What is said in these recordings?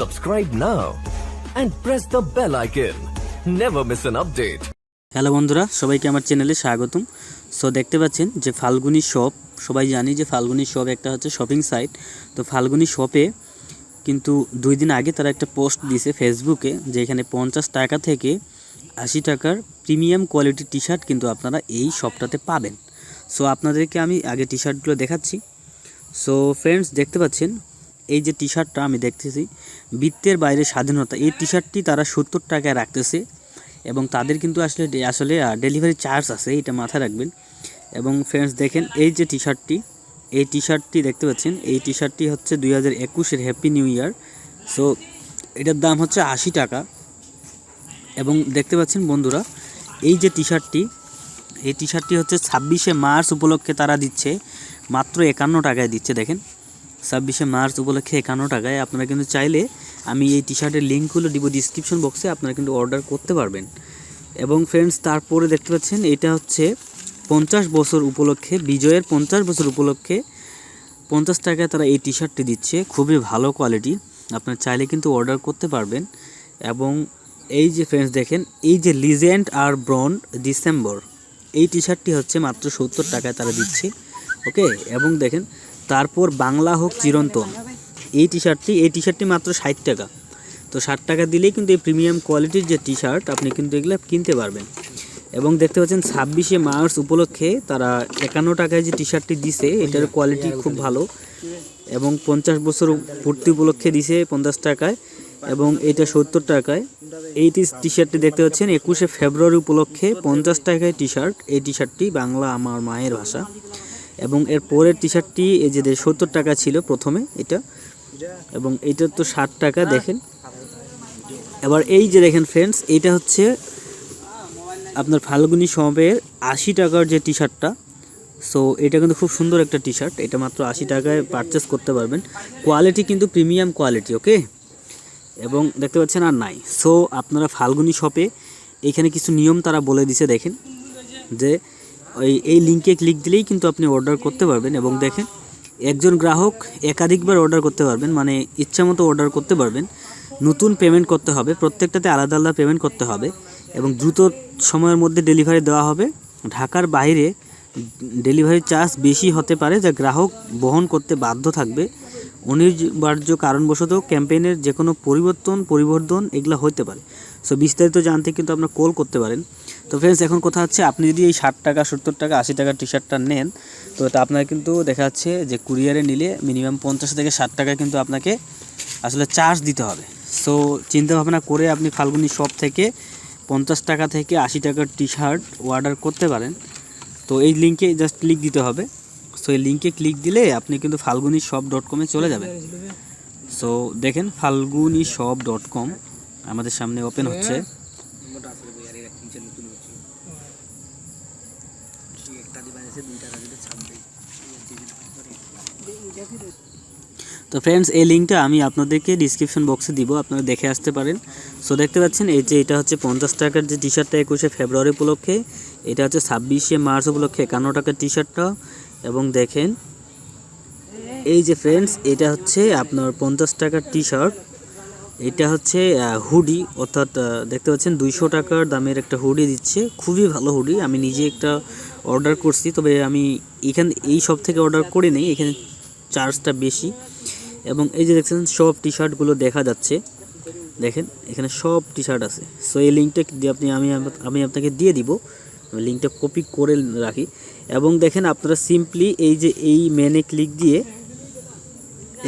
Subscribe now and press the bell icon. Never miss an update. Hello বন্ধুরা, সবাইকে আমার চ্যানেলে স্বাগতম সো দেখতে পাচ্ছেন যে ফাল্গুনি শপ সবাই জানি যে ফাল্গুনি শপ একটা হচ্ছে শপিং সাইট তো ফাল্গুনি শপে কিন্তু দুই দিন আগে তারা একটা পোস্ট দিয়েছে ফেসবুকে যে এখানে পঞ্চাশ টাকা থেকে আশি টাকার প্রিমিয়াম কোয়ালিটির টি শার্ট কিন্তু আপনারা এই শপটাতে পাবেন সো আপনাদেরকে আমি আগে টি শার্টগুলো দেখাচ্ছি সো ফ্রেন্ডস দেখতে পাচ্ছেন এই যে টি শার্টটা আমি দেখতেছি, বৃত্তের বাইরে স্বাধীনতা, এই টি শার্টটি তারা সত্তর টাকায় রাখতেছে এবং তাদের কিন্তু আসলে আসলে ডেলিভারি চার্জ আছে এটা মাথায় রাখবেন। এবং ফ্রেন্ডস দেখেন এই যে টি শার্টটি এই টি শার্টটি দেখতে পাচ্ছেন, এই টি শার্টটি হচ্ছে দুই হাজার একুশের হ্যাপি নিউ ইয়ার সো এটার দাম হচ্ছে আশি টাকা। এবং দেখতে পাচ্ছেন বন্ধুরা, এই যে টি শার্টটি এই টি শার্টটি হচ্ছে ছাব্বিশে মার্চ উপলক্ষে তারা দিচ্ছে, মাত্র একান্ন টাকায় দিচ্ছে, দেখেন। ছাব্বিশে মার্চ উপলক্ষে একান্ন টাকায়। আপনারা কিন্তু চাইলে আমি এই টি শার্টের লিঙ্কগুলো দিব ডিসক্রিপশন বক্সে আপনারা কিন্তু অর্ডার করতে পারবেন। এবং ফ্রেন্ডস তারপরে দেখতে পাচ্ছেন, এটা হচ্ছে পঞ্চাশ বছর উপলক্ষে, বিজয়ের পঞ্চাশ বছর উপলক্ষে পঞ্চাশ টাকায় তারা এই টি শার্টটি দিচ্ছে। খুবই ভালো কোয়ালিটি আপনারা চাইলে কিন্তু অর্ডার করতে পারবেন। এবং এই যে ফ্রেন্ডস দেখেন, এই যে লিজেন্ড আর ব্রন্ড ডিসেম্বর এই টি শার্টটি হচ্ছে মাত্র সত্তর টাকায় তারা দিচ্ছে ওকে এবং দেখেন তারপর বাংলা হোক চিরন্তন। এই টি শার্টটি এই টি শার্টটি মাত্র ষাট টাকা। তো ষাট টাকা দিলেই কিন্তু এই প্রিমিয়াম কোয়ালিটির যে টি শার্ট আপনি কিন্তু এগুলো কিনতে পারবেন। এবং দেখতে পাচ্ছেন ছাব্বিশে মার্চ উপলক্ষে তারা একান্ন টাকায় যে টি শার্টটি দিছে, এটার কোয়ালিটি খুব ভালো। এবং পঞ্চাশ বছর পূর্তি উপলক্ষে দিছে পঞ্চাশ টাকায় এবং এটা সত্তর টাকায়। এই টি শার্টটি দেখতে পাচ্ছেন, একুশে ফেব্রুয়ারি উপলক্ষে পঞ্চাশ টাকায় টি শার্ট এই টি শার্টটি বাংলা আমার মায়ের ভাষা। এবং এর পরের টি শার্টটি এই যে সত্তর টাকা ছিল প্রথমে এটা। এবং এটা তো ষাট টাকা, দেখেন। এবার এই যে দেখেন ফ্রেন্ডস এইটা হচ্ছে আপনার ফাল্গুনি শপের আশি টাকার যে টি শার্টটা সো এটা কিন্তু খুব সুন্দর একটা টি শার্ট এটা মাত্র আশি টাকায় পারচেস করতে পারবেন। কোয়ালিটি কিন্তু প্রিমিয়াম কোয়ালিটি ওকে এবং দেখতে পাচ্ছেন আর নাই। সো আপনারা ফাল্গুনি শপে এখানে কিছু নিয়ম তারা বলে দিছে, দেখেন। যে ওই এই লিঙ্কে ক্লিক দিলেই কিন্তু আপনি অর্ডার করতে পারবেন এবং দেখেন, একজন গ্রাহক একাধিকবার অর্ডার করতে পারবেন মানে ইচ্ছা মতো অর্ডার করতে পারবেন। নতুন পেমেন্ট করতে হবে, প্রত্যেকটাতে আলাদা আলাদা পেমেন্ট করতে হবে এবং দ্রুত সময়ের মধ্যে ডেলিভারি দেওয়া হবে। ঢাকার বাইরে ডেলিভারি চার্জ বেশি হতে পারে যা গ্রাহক বহন করতে বাধ্য থাকবে। অনিবার্য কারণবশত ক্যাম্পেইনের যে কোনো পরিবর্তন পরিবর্তন এগুলো হতে পারে। সো বিস্তারিত জানতে কিন্তু আপনার কল করতে পারেন। তো ফ্রেন্ডস এখন কথা হচ্ছে, আপনি যদি এই ষাট টাকা, সত্তর টাকা, আশি টাকার টি শার্টটা নেন, তো এটা আপনার কিন্তু দেখা যাচ্ছে যে কুরিয়ারে নিলে মিনিমাম পঞ্চাশ থেকে ষাট টাকা কিন্তু আপনাকে আসলে চার্জ দিতে হবে। সো চিন্তা ভাবনা করে আপনি ফাল্গুনি শপ থেকে পঞ্চাশ টাকা থেকে আশি টাকার টি শার্ট অর্ডার করতে পারেন। তো এই লিঙ্কে জাস্ট ক্লিক দিতে হবে। সো এই লিঙ্কে ক্লিক দিলে আপনি কিন্তু ফাল্গুনি শপ ডট কমে চলে যাবেন। সো দেখেন ফাল্গুনি শপ ডট কম আমাদের সামনে ওপেন হচ্ছে। তো ফ্রেন্ডস এই লিঙ্কটা আমি আপনাদেরকে ডিসক্রিপশন বক্সে দিব আপনারা দেখে আসতে পারেন। সো দেখতে পাচ্ছেন এই যে এটা হচ্ছে পঞ্চাশ টাকার যে টি শার্টটা একুশে ফেব্রুয়ারি উপলক্ষে এটা হচ্ছে ছাব্বিশে মার্চ উপলক্ষে একান্ন টাকার টি। শার্টটা এবং দেখেন, এই যে ফ্রেন্ডস এটা হচ্ছে আপনার পঞ্চাশ টাকার টি শার্ট এটা হচ্ছে হুডি অর্থাৎ দেখতে পাচ্ছেন দুইশো টাকার দামের একটা হুডি দিচ্ছে। খুবই ভালো হুডি আমি নিজে একটা অর্ডার করছি, তবে আমি এখান, এই সব থেকে অর্ডার করে নেই, এখানে চার্জটা বেশি। এবং এই যে দেখছেন, সব টি শার্টগুলো দেখা যাচ্ছে। দেখেন, এখানে সব টি শার্ট আছে। সো এই লিঙ্কটা আপনি, আমি আমি আপনাকে দিয়ে দিব। লিঙ্কটা কপি করে রাখি। এবং দেখেন আপনারা সিম্পলি এই যে এই মেনে ক্লিক দিয়ে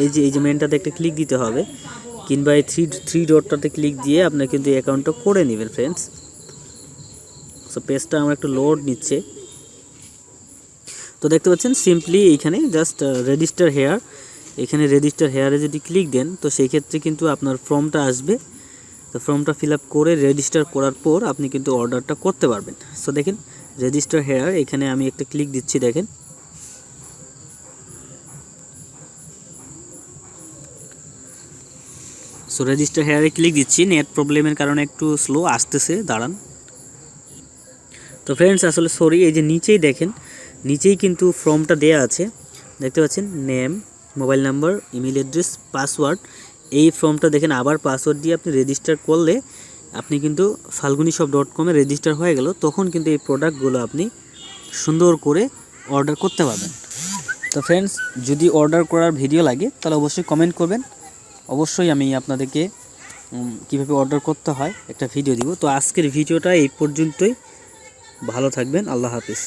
এই যে এই যে মেনটাতে একটা ক্লিক দিতে হবে। কিংবা এই থ্রি থ্রি ডটটাতে ক্লিক দিয়ে আপনি কিন্তু অ্যাকাউন্টটা করে নেবেন ফ্রেন্ডস সো পেজটা আমার একটু লোড নিচ্ছে। তো দেখতে পাচ্ছেন সিম্পলি এইখানে জাস্ট রেজিস্টার হেয়ার এখানে রেজিস্টার হেয়ারে যদি ক্লিক দেন, তো সেই ক্ষেত্রে কিন্তু আপনার ফর্মটা আসবে। তো ফর্মটা ফিল করে রেজিস্টার করার পর আপনি কিন্তু অর্ডারটা করতে পারবেন। সো দেখেন রেজিস্টার হেয়ার এখানে আমি একটা ক্লিক দিচ্ছি, দেখেন। সো রেজিস্টার হেয়ারে ক্লিক দিচ্ছি নেট প্রবলেমের কারণে একটু স্লো আসতেছে, দাঁড়ান। তো ফ্রেন্ডস আসলে সরি এই যে নিচেই দেখেন, নিচেই কিন্তু ফর্মটা দেয়া আছে। দেখতে পাচ্ছেন name mobile number email address password এই ফর্মটা দেখেন, আবার পাসওয়ার্ড দিয়ে আপনি রেজিস্টার করলে আপনি কিন্তু ফাল্গুনি শপ ডট কমে রেজিস্টার হয়ে গেল, তখন কিন্তু এই প্রোডাক্টগুলো আপনি সুন্দর করে অর্ডার করতে পারবেন। তো ফ্রেন্ডস যদি অর্ডার করার ভিডিও লাগে, তাহলে অবশ্যই কমেন্ট করবেন। অবশ্যই আমি আপনাদেরকে কীভাবে অর্ডার করতে হয় একটা ভিডিও দিব। তো আজকের ভিডিওটা এই পর্যন্তই। ভালো থাকবেন, আল্লাহ হাফিজ।